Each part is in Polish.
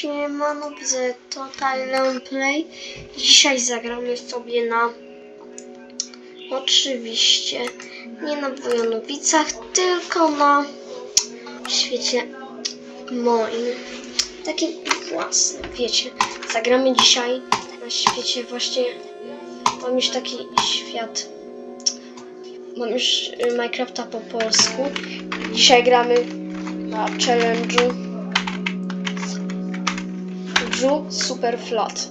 Siemano, widzę Total Leon Play. Dzisiaj zagramy sobie na... Oczywiście nie na Wojanowicach, tylko na świecie moim. Takim własnym, wiecie. Zagramy dzisiaj na świecie właśnie... Mam już taki świat... Mam już Minecrafta po polsku. Dzisiaj gramy na challenge'u Drew Super Flat.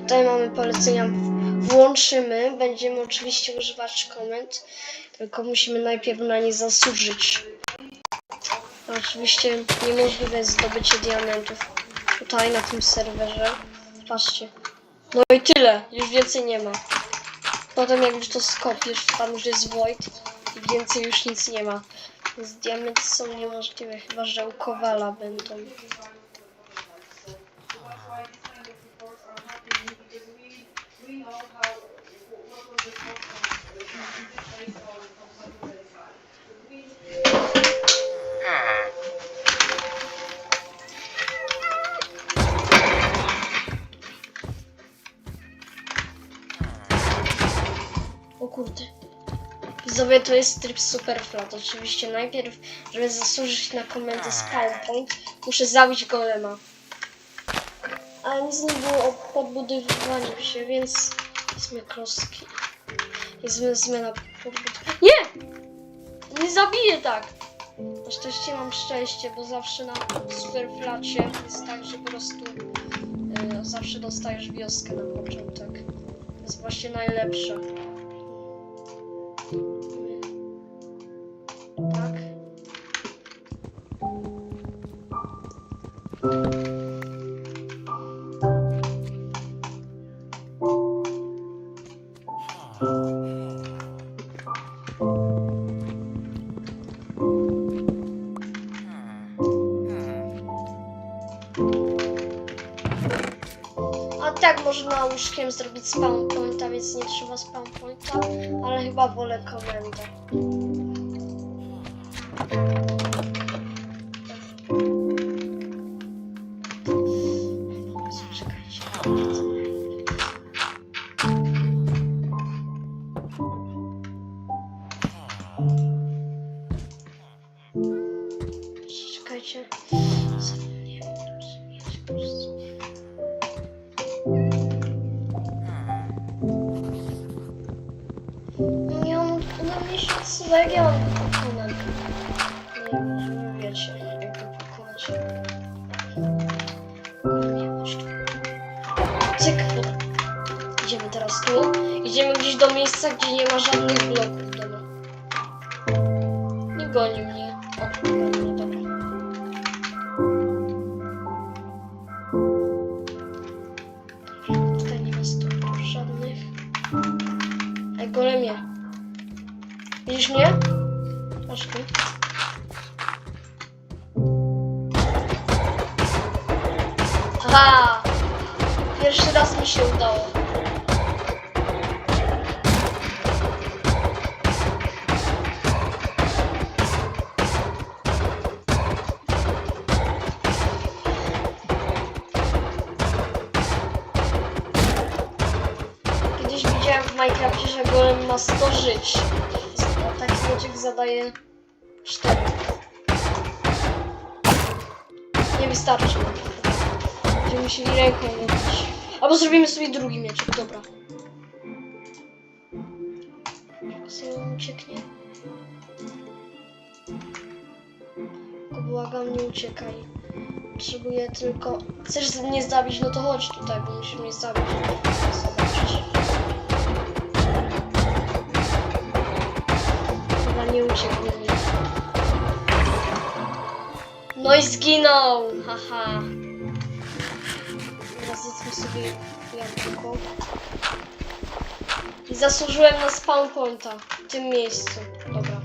Tutaj mamy polecenia. Włączymy. Będziemy oczywiście używać komend, tylko musimy najpierw na nie zasłużyć. Oczywiście niemożliwe jest zdobycie diamentów tutaj na tym serwerze. Patrzcie. No i tyle. Już więcej nie ma. Potem jak już to skopiesz, tam już jest void i więcej już nic nie ma. Więc diamenty są niemożliwe, chyba że u Kowala będą. Kurde. Widzowie, to jest tryb Superflat. Oczywiście najpierw, żeby zasłużyć na komendę spawn point, muszę zabić golema. Ale nic nie było o podbudowywaniu się, więc wezmę kloski. Jest zmiana podbudowania. Nie! Nie zabiję tak! Na szczęście mam szczęście, bo zawsze na Superflacie jest tak, że po prostu e, zawsze dostajesz wioskę na początek. To jest właśnie najlepsze. A tak można łóżkiem zrobić spawn pointa, więc nie trzeba spawn pointa, ale chyba wolę komendę. Miesiąc legion komponent. Nie, wiecie, jak to pakować. Nie, dobra. Idziemy teraz tu. Idziemy gdzieś do miejsca, gdzie nie ma żadnych Aha! Pierwszy raz mi się udało. Kiedyś widziałem w Minecrafcie, że golem ma 100 żyć. Taki mieczek zadaje 4. Nie wystarczy. Będziemy musieli ręką robić. Albo zrobimy sobie drugi mieczek, dobra. On ucieknie. Tylko błagam, nie uciekaj. Potrzebuję tylko... Chcesz mnie zabić? No to chodź tutaj, bo musisz mnie zabić. Zobaczyć. Chyba nie uciekł. No i zginął! Haha. Sobie jabłko. I zasłużyłem na spawn pointa w tym miejscu. Dobra.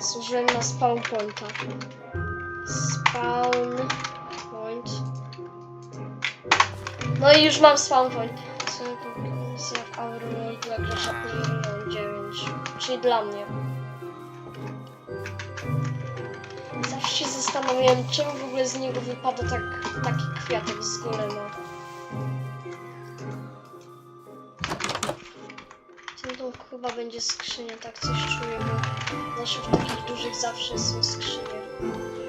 Zasłużyłem na spawn pointa. Spawn point. No i już mam spawn point. Co dla gracza 9. Czyli dla mnie. Zawsze się zastanawiałem, czemu w ogóle z niego wypada tak, taki kwiatek z golema. W chyba będzie skrzynia, tak coś czuję, bo zawsze w takich dużych zawsze są skrzynie.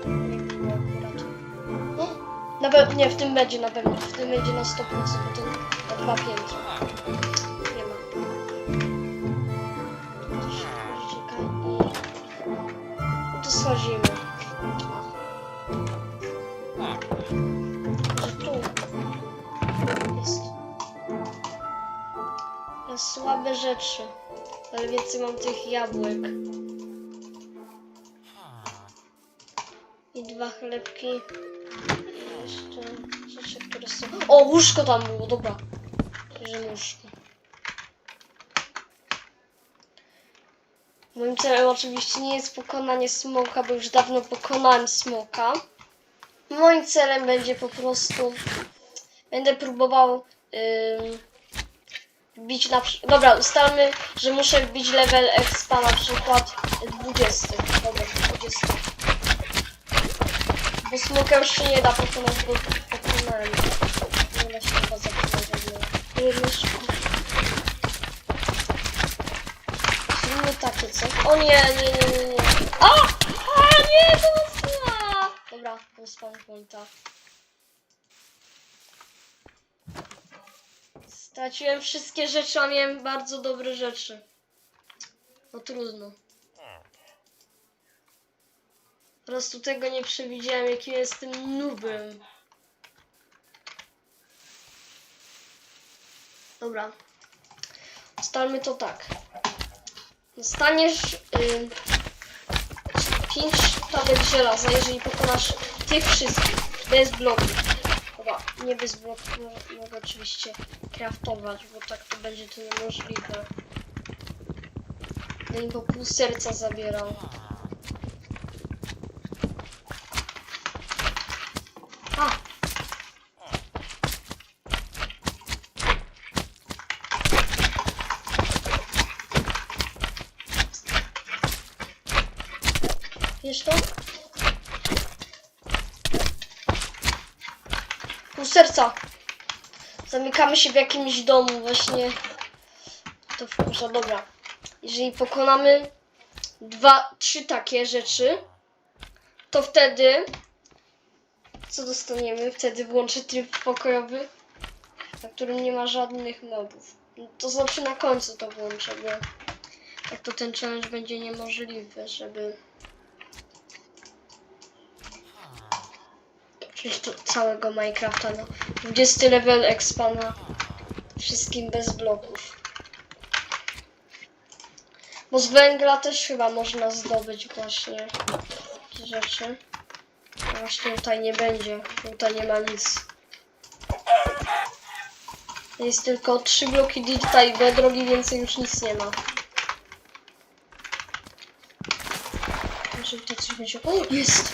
Nie było akurat. No, na pewno, nie, w tym będzie na pewno, w tym będzie na 100%, bo to na dwa piętra. Nie ma. To się czekaj i... To schodzimy. Słabe rzeczy. Ale więcej mam tych jabłek. I dwa chlebki. I jeszcze rzeczy, które są... O, łóżko tam było, dobra. Bierzemy łóżko. Moim celem oczywiście nie jest pokonanie smoka, bo już dawno pokonałem smoka. Moim celem będzie po prostu. Będę próbował ym, bić na przykład. Dobra, ustalmy, że muszę bić level expa na przykład 20. Dobra, 20. Bo smoka już się nie da pokonać, bo pokonałem. Nie da się chyba zapokonać. Zróbmy takie coś. O nie, nie, nie, nie, nie. A! A nie, to mocna! Dobra, to spawn pointa. Straciłem wszystkie rzeczy, a miałem bardzo dobre rzeczy. No trudno. Po prostu tego nie przewidziałem, jakim jestem nubem. Dobra. Ustalmy to tak. Dostaniesz y, 5 sztabek żelaza, jeżeli pokonasz tych wszystkich, bez bloków. Chyba nie bez bloków, mogę, oczywiście craftować, bo tak to będzie to niemożliwe. Będę im po pół serca zabierał. A! Wiesz to? Pół serca. Zamykamy się w jakimś domu właśnie. To wkurza, dobra. Jeżeli pokonamy dwa, trzy takie rzeczy, to wtedy co dostaniemy? Wtedy włączę tryb pokojowy, na którym nie ma żadnych mobów. No To znaczy na końcu to włączę, bo tak to ten challenge będzie niemożliwy, żeby do całego Minecrafta na 20 level expa na wszystkim bez bloków. Bo z węgla też chyba można zdobyć właśnie takie rzeczy. A właśnie tutaj nie będzie, tutaj nie ma nic. Jest tylko trzy bloki dirta i bedrogi, więcej już nic nie ma. Może coś będzie... O, jest!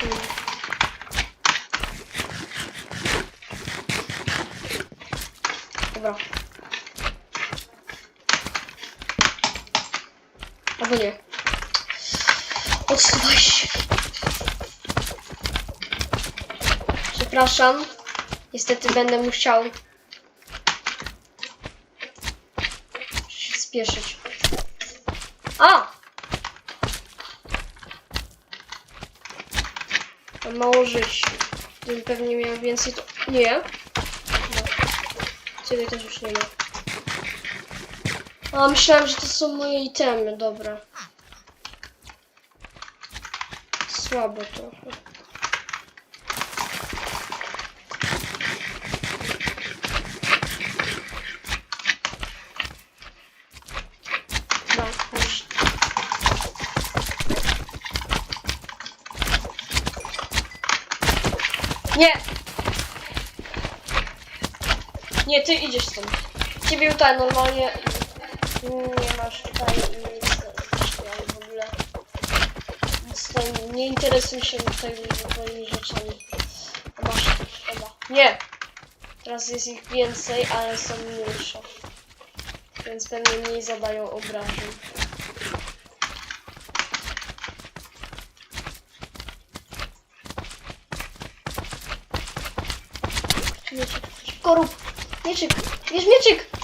Hmm. Dobra. Albo nie. Odsuwaj się. Przepraszam. Niestety będę musiał się spieszyć. A! Mam mało żyć. Gdybym pewnie miał więcej to... Nie. Ciebie też już nie ma. A, myślałem, że to są moje itemy. Dobra. Słabo trochę. Nie! Nie, ty idziesz stąd. Ciebie tutaj normalnie nie masz tutaj i w ogóle nie interesuj się tutaj twoimi rzeczami. Masz chyba. Nie! Teraz jest ich więcej, ale są mniejsze. Więc pewnie mniej zadają obrażeń. Mieczyk, korób! Mieczyk! Jest mieczyk!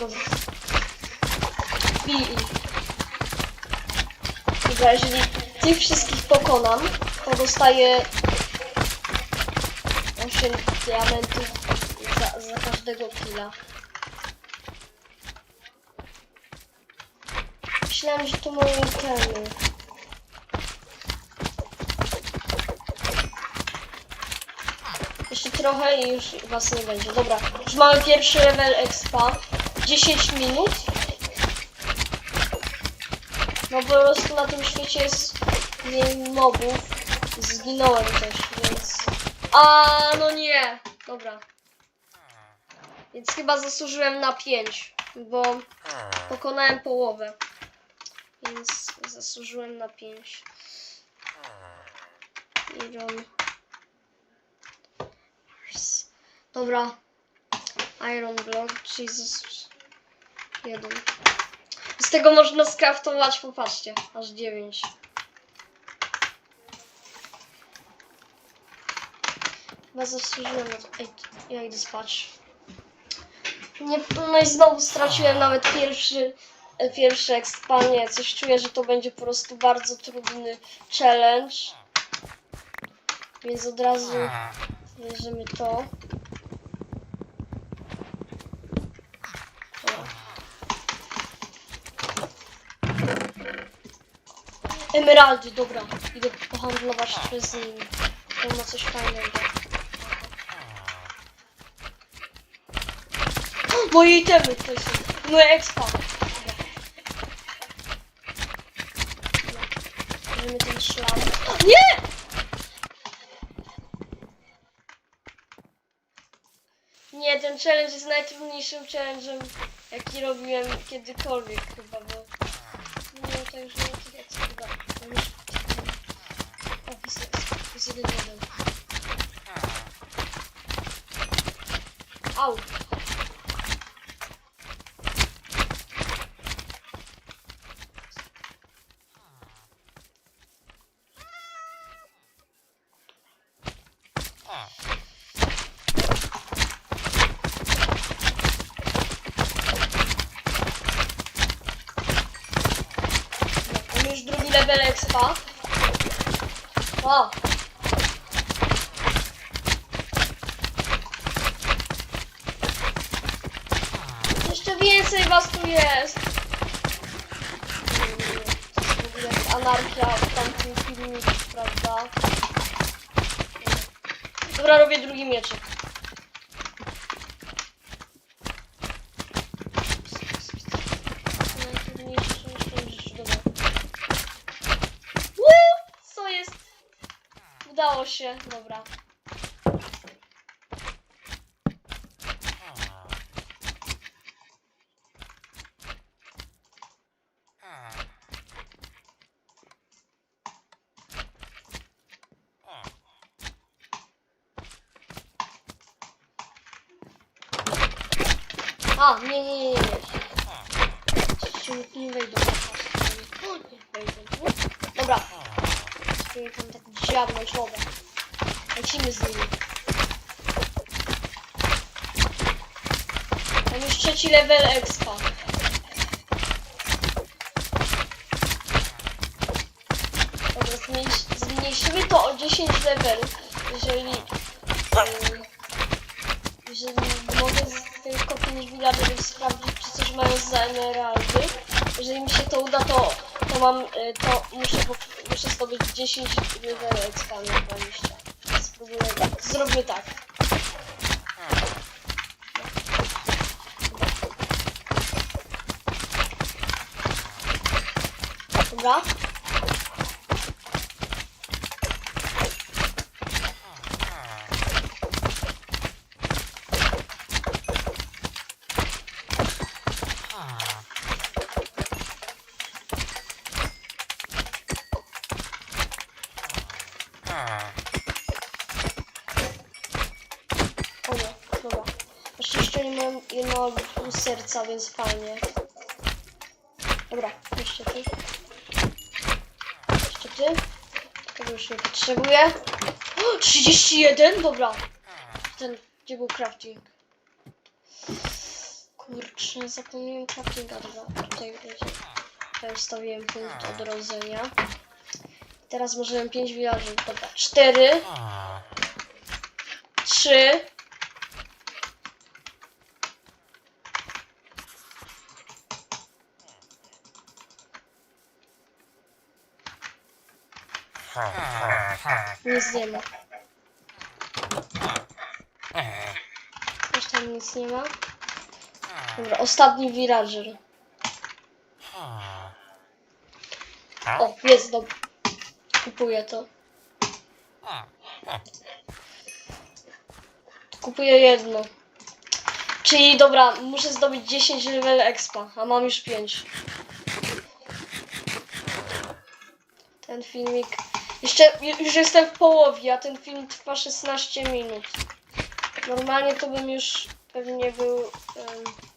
Dobra. Dobra, jeżeli tych wszystkich pokonam, to dostaję 8 diamentów za, za każdego killa. Myślałem, że to moje itemy. Jeszcze trochę i już was nie będzie. Dobra, już mamy pierwszy level expa. 10 minut. No po prostu na tym świecie jest mniej mobów. Zginąłem też, więc... A no nie! Dobra. Więc chyba zasłużyłem na 5, bo pokonałem połowę. Więc zasłużyłem na 5. Iron. Dobra. Iron Block, Jesus. Jeden. Z tego można skraftować, popatrzcie, aż 9. Chyba zasłużyłem na to. Ej, ja idę spać. Nie, no i znowu straciłem nawet pierwszy, e, pierwszy ekspanie. Coś czuję, że to będzie po prostu bardzo trudny challenge. Więc od razu bierzemy to. Emeraldy, dobra. Idę pohandlować z nimi. To ma coś fajnego. Moje itemy to są. Moje expa. Bierzemy ten szlam. Nie! Nie, ten challenge jest najtrudniejszym challenge'em, jaki robiłem kiedykolwiek chyba, bo... No, to już nie Opis jest jeden jeden. Au! Mam już drugi level expa. O! Jeszcze więcej was tu jest! To jest w ogóle anarchia w tamtym filmiku, prawda? Dobra, robię drugi mieczek. Najtrudniejsze w tym życiu, dobra. Woo! Co jest? Udało się, dobra. A, nie, nie, nie, nie. Jeszcze nie wejdą. Nie. Dobra. Spróbuję tam tak dziabnąć wodę. Lecimy z nimi. Mam już trzeci level expa. Dobra, zmniejsz, zmniejszymy to o 10 level, jeżeli... Jeżeli tylko 5 villagerów sprawdzić, czy coś mają za emeraldy. Jeżeli mi się to uda, to, to mam, y, to muszę, muszę zdobyć 10 level expa na 20. Spróbuję tak. Zrobię tak. Dobra. O nie, dobra. Jeszcze jeszcze nie mam jedno serca, więc fajnie. Dobra, jeszcze ty. Jeszcze ty. Tego już nie potrzebuję. O, 31? Dobra. Ten, gdzie był crafting? Kurczę, zapomniałem craftinga. Dobra, tutaj. Ja ustawiłem punkt odrodzenia. Teraz możemy 5 village'ów. Dobra, 4, 3, nic nie ma. Też tam nic nie ma. Dobra, ostatni villager. O, jest dobra kupuję to. Kupuję jedno. Czyli dobra, muszę zdobyć 10 level expa, a mam już 5. Ten filmik... Jeszcze, już jestem w połowie, a ten film trwa 16 minut. Normalnie to bym już pewnie był... Um...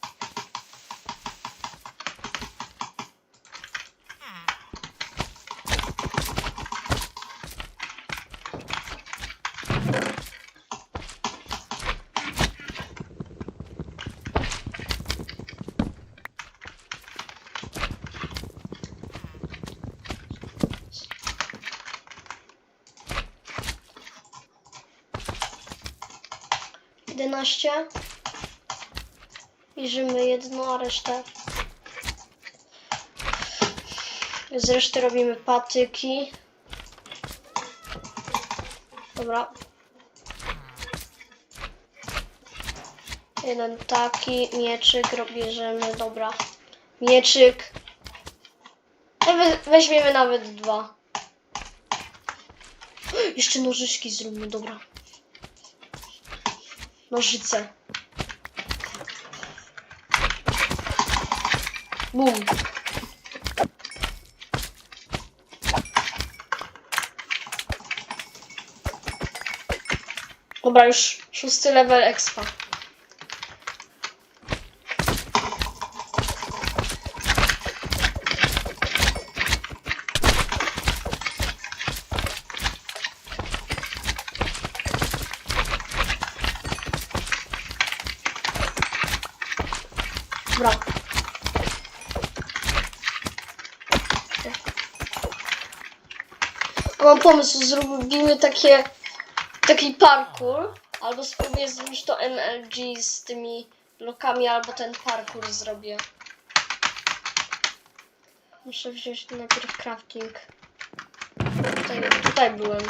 11. Bierzemy jedno, a resztę. Z reszty robimy patyki. Dobra. Jeden taki, mieczyk bierzemy, dobra. Mieczyk. E, weźmiemy nawet dwa. Jeszcze nożyczki zrobimy, dobra. Nożyce. Bum. Dobra, już szósty level expa. Dobra. Mam pomysł, zrobimy takie, taki parkour, albo spróbuję zrobić to MLG z tymi blokami, albo ten parkour zrobię. Muszę wziąć najpierw crafting. Tutaj, tutaj byłem.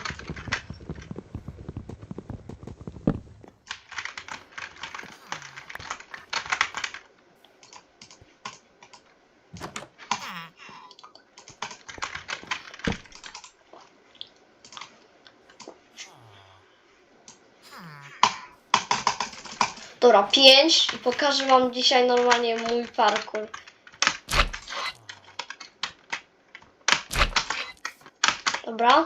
Dobra, pięć i pokażę wam dzisiaj normalnie mój parkour. Dobra.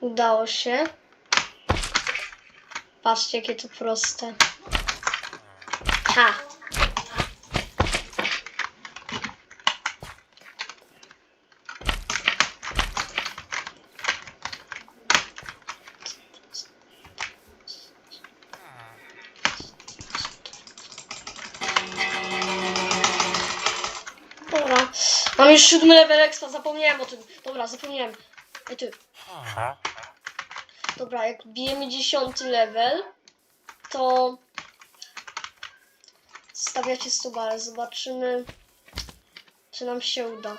Udało się. Patrzcie, jakie to proste. Ha! Mam już siódmy level extra, zapomniałem o tym. Dobra, zapomniałem. Ej ty. Dobra, jak bijemy dziesiąty level, to stawiacie suba, ale zobaczymy, czy nam się uda.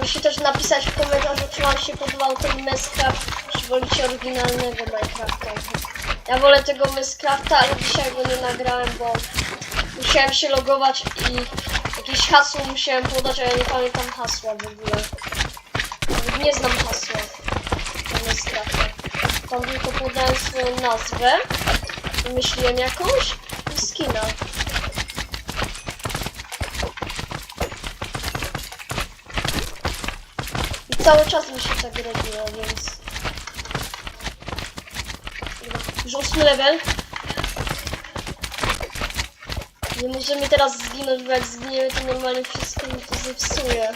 Musicie też napisać w komentarzu, czy wam się podobał ten Minecraft, czy wolicie oryginalnego Minecrafta. Ja wolę tego Minecrafta, ale dzisiaj go nie nagrałem, bo musiałem się logować i jakieś hasło musiałem podać, a ja nie pamiętam hasła w ogóle. Nie znam hasła do Minecrafta. Tam tylko podałem swoją nazwę, wymyśliłem jakąś i skina. I cały czas mi się tak robiło, więc... Dobra, Już ósmy level. Nie możemy teraz zginąć, bo jak zginiemy, to normalnie wszystko mi to zepsuje.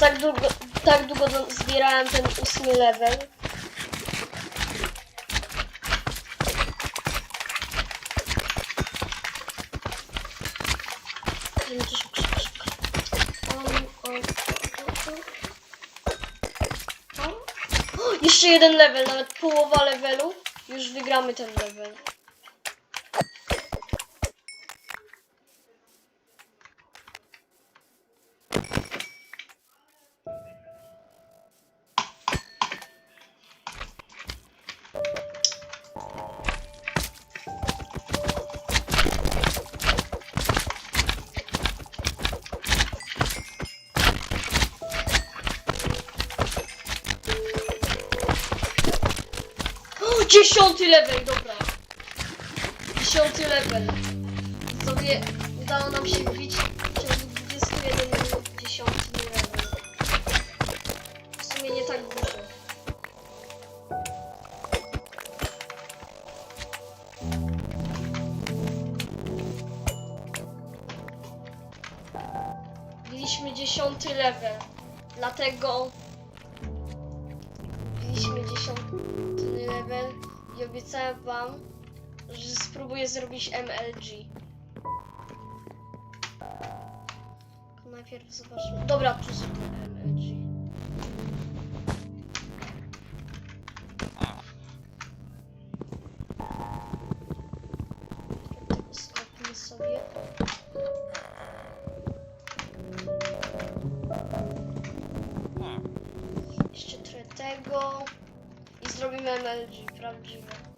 Tak długo, tak długo zbierałem ten ósmy level. Jeszcze jeden level, nawet połowa levelu. Już wygramy ten level. Dziesiąty level, dobra. Dziesiąty level. Sobie udało nam się wbić i obiecałem wam, że spróbuję zrobić MLG. Najpierw zobaczmy. Dobra, tu zrobię MLG. Sobie. Jeszcze trochę tego. I zrobimy MLG, prawdziwe.